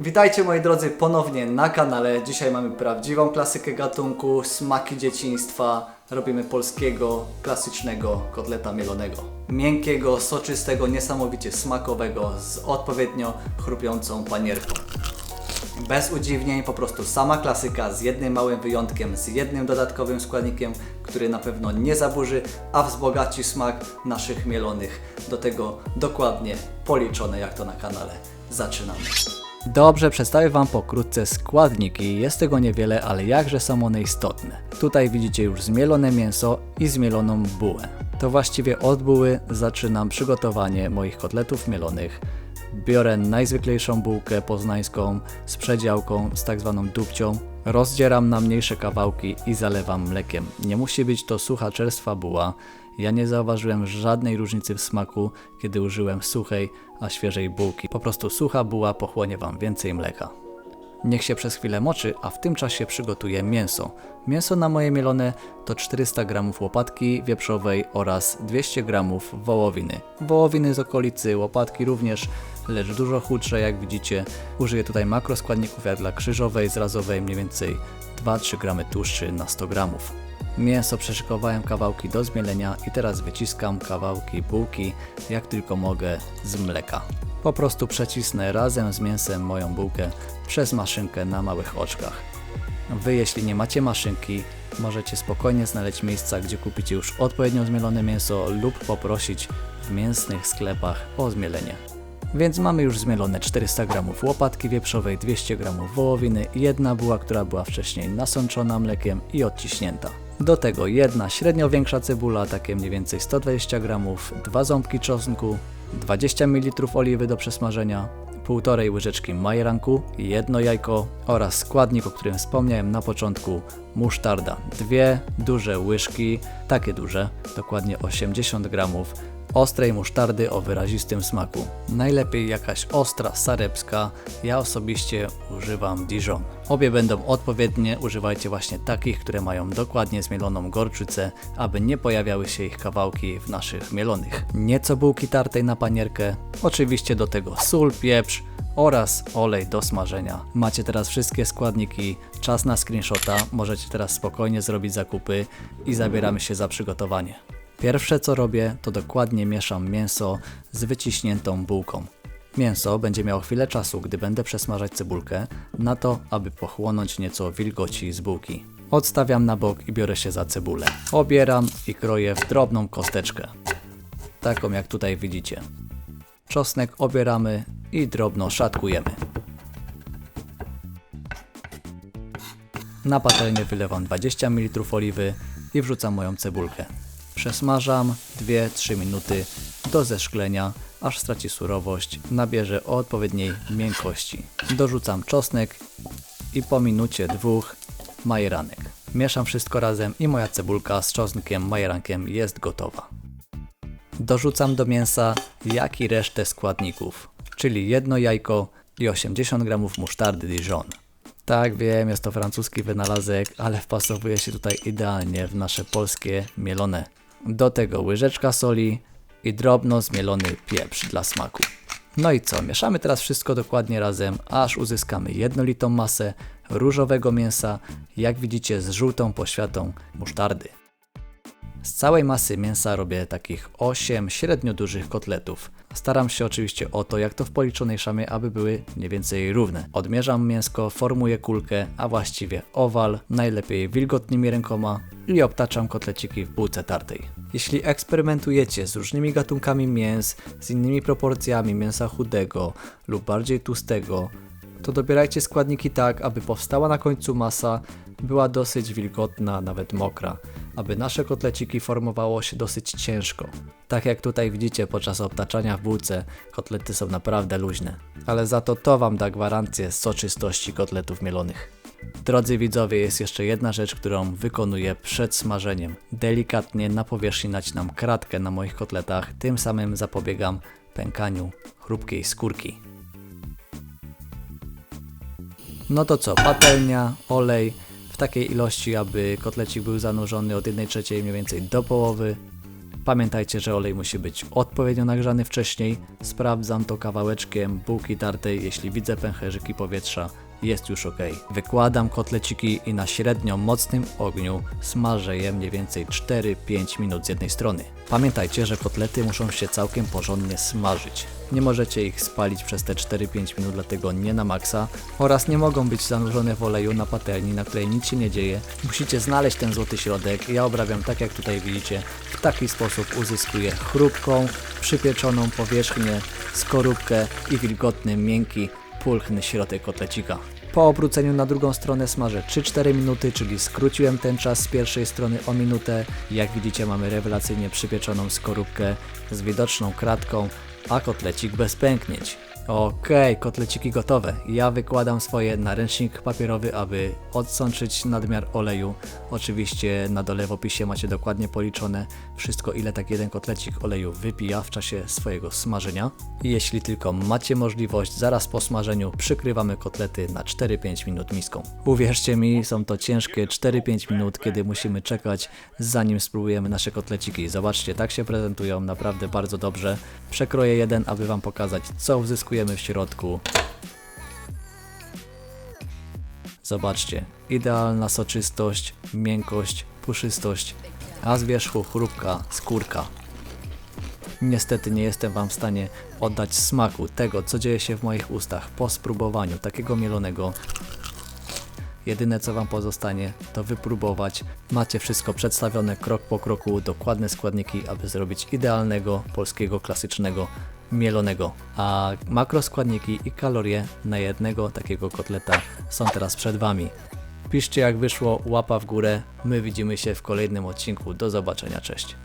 Witajcie moi drodzy ponownie na kanale. Dzisiaj mamy prawdziwą klasykę gatunku, smaki dzieciństwa. Robimy polskiego, klasycznego kotleta mielonego. Miękkiego, soczystego, niesamowicie smakowego, z odpowiednio chrupiącą panierką. Bez udziwnień, po prostu sama klasyka z jednym małym wyjątkiem, z jednym dodatkowym składnikiem, który na pewno nie zaburzy, a wzbogaci smak naszych mielonych. Do tego dokładnie policzone jak to na kanale. Zaczynamy. Dobrze, przedstawię Wam pokrótce składniki. Jest tego niewiele, ale jakże są one istotne. Tutaj widzicie już zmielone mięso i zmieloną bułę. To właściwie od buły zaczynam przygotowanie moich kotletów mielonych. Biorę najzwyklejszą bułkę poznańską z przedziałką, z tak zwaną dupcią. Rozdzieram na mniejsze kawałki i zalewam mlekiem. Nie musi być to sucha czerstwa buła. Ja nie zauważyłem żadnej różnicy w smaku, kiedy użyłem suchej, a świeżej bułki. Po prostu sucha buła pochłonie Wam więcej mleka. Niech się przez chwilę moczy, a w tym czasie przygotuję mięso. Mięso na moje mielone to 400 g łopatki wieprzowej oraz 200 g wołowiny. Wołowiny z okolicy, łopatki również, lecz dużo chudsze jak widzicie. Użyję tutaj makroskładników jak dla krzyżowej, zrazowej, mniej więcej 2-3 g tłuszczy na 100 g. Mięso przeszykowałem kawałki do zmielenia i teraz wyciskam kawałki bułki jak tylko mogę z mleka. Po prostu przecisnę razem z mięsem moją bułkę przez maszynkę na małych oczkach. Wy, jeśli nie macie maszynki, możecie spokojnie znaleźć miejsca, gdzie kupicie już odpowiednio zmielone mięso lub poprosić w mięsnych sklepach o zmielenie. Więc mamy już zmielone 400 g łopatki wieprzowej, 200 g wołowiny jedna buła, która była wcześniej nasączona mlekiem i odciśnięta. Do tego jedna średnio większa cebula, takie mniej więcej 120 g, dwa ząbki czosnku, 20 ml oliwy do przesmażenia, półtorej łyżeczki majeranku, jedno jajko oraz składnik, o którym wspomniałem na początku, musztarda. Dwie duże łyżki, takie duże, dokładnie 80 gramów, ostrej musztardy o wyrazistym smaku. Najlepiej jakaś ostra sarepska, ja osobiście używam Dijon. Obie będą odpowiednie, używajcie właśnie takich, które mają dokładnie zmieloną gorczycę, aby nie pojawiały się ich kawałki w naszych mielonych. Nieco bułki tartej na panierkę, oczywiście do tego sól, pieprz, oraz olej do smażenia. Macie teraz wszystkie składniki, czas na screenshota, możecie teraz spokojnie zrobić zakupy i zabieramy się za przygotowanie. Pierwsze co robię, to dokładnie mieszam mięso z wyciśniętą bułką. Mięso będzie miało chwilę czasu, gdy będę przesmażać cebulkę, na to, aby pochłonąć nieco wilgoci z bułki. Odstawiam na bok i biorę się za cebulę. Obieram i kroję w drobną kosteczkę. Taką jak tutaj widzicie. Czosnek obieramy i drobno szatkujemy. Na patelnię wylewam 20 ml oliwy i wrzucam moją cebulkę. Przesmażam 2-3 minuty do zeszklenia, aż straci surowość, nabierze odpowiedniej miękkości. Dorzucam czosnek i po minucie dwóch majeranek. Mieszam wszystko razem i moja cebulka z czosnkiem majerankiem jest gotowa. Dorzucam do mięsa jak i resztę składników, czyli jedno jajko i 80 g musztardy Dijon. Tak, wiem, jest to francuski wynalazek, ale wpasowuje się tutaj idealnie w nasze polskie mielone. Do tego łyżeczka soli i drobno zmielony pieprz dla smaku. No i co? Mieszamy teraz wszystko dokładnie razem, aż uzyskamy jednolitą masę różowego mięsa, jak widzicie z żółtą poświatą musztardy. Z całej masy mięsa robię takich 8 średnio dużych kotletów. Staram się oczywiście o to, jak to w policzonej szamie, aby były mniej więcej równe. Odmierzam mięsko, formuję kulkę, a właściwie owal, najlepiej wilgotnymi rękoma i obtaczam kotleciki w bułce tartej. Jeśli eksperymentujecie z różnymi gatunkami mięs, z innymi proporcjami mięsa chudego lub bardziej tłustego, to dobierajcie składniki tak, aby powstała na końcu masa była dosyć wilgotna, nawet mokra, aby nasze kotleciki formowało się dosyć ciężko. Tak jak tutaj widzicie podczas obtaczania w bułce, kotlety są naprawdę luźne, ale za to to Wam da gwarancję soczystości kotletów mielonych. Drodzy widzowie, jest jeszcze jedna rzecz, którą wykonuję przed smażeniem. Delikatnie na powierzchni nacinam kratkę na moich kotletach, tym samym zapobiegam pękaniu chrupkiej skórki. No to co, patelnia, olej w takiej ilości, aby kotlecik był zanurzony od 1 trzeciej mniej więcej do połowy. Pamiętajcie, że olej musi być odpowiednio nagrzany wcześniej. Sprawdzam to kawałeczkiem bułki tartej, jeśli widzę pęcherzyki powietrza, jest już ok. Wykładam kotleciki i na średnio mocnym ogniu smażę je mniej więcej 4-5 minut z jednej strony. Pamiętajcie, że kotlety muszą się całkiem porządnie smażyć. Nie możecie ich spalić przez te 4-5 minut, dlatego nie na maksa oraz nie mogą być zanurzone w oleju na patelni, na której nic się nie dzieje. Musicie znaleźć ten złoty środek. Ja obrabiam tak jak tutaj widzicie. W taki sposób uzyskuję chrupką, przypieczoną powierzchnię, skorupkę i wilgotny, miękki, pulchny środek kotlecika. Po obróceniu na drugą stronę smażę 3-4 minuty, czyli skróciłem ten czas z pierwszej strony o minutę. Jak widzicie mamy rewelacyjnie przypieczoną skorupkę z widoczną kratką, a kotlecik bez pęknięć. Okej, kotleciki gotowe. Ja wykładam swoje na ręcznik papierowy, aby odsączyć nadmiar oleju. Oczywiście na dole w opisie macie dokładnie policzone wszystko, ile tak jeden kotlecik oleju wypija w czasie swojego smażenia. Jeśli tylko macie możliwość, zaraz po smażeniu przykrywamy kotlety na 4-5 minut miską. Uwierzcie mi, są to ciężkie 4-5 minut, kiedy musimy czekać, zanim spróbujemy nasze kotleciki. Zobaczcie, tak się prezentują, naprawdę bardzo dobrze. Przekroję jeden, aby Wam pokazać, co uzyskujemy w środku. Zobaczcie, idealna soczystość, miękkość, puszystość, a z wierzchu chrupka skórka. Niestety nie jestem Wam w stanie oddać smaku tego, co dzieje się w moich ustach po spróbowaniu takiego mielonego. Jedyne co Wam pozostanie to wypróbować. Macie wszystko przedstawione krok po kroku, dokładne składniki, aby zrobić idealnego polskiego klasycznego mielonego. A makroskładniki i kalorie na jednego takiego kotleta są teraz przed Wami. Piszcie jak wyszło, łapa w górę. My widzimy się w kolejnym odcinku. Do zobaczenia, cześć.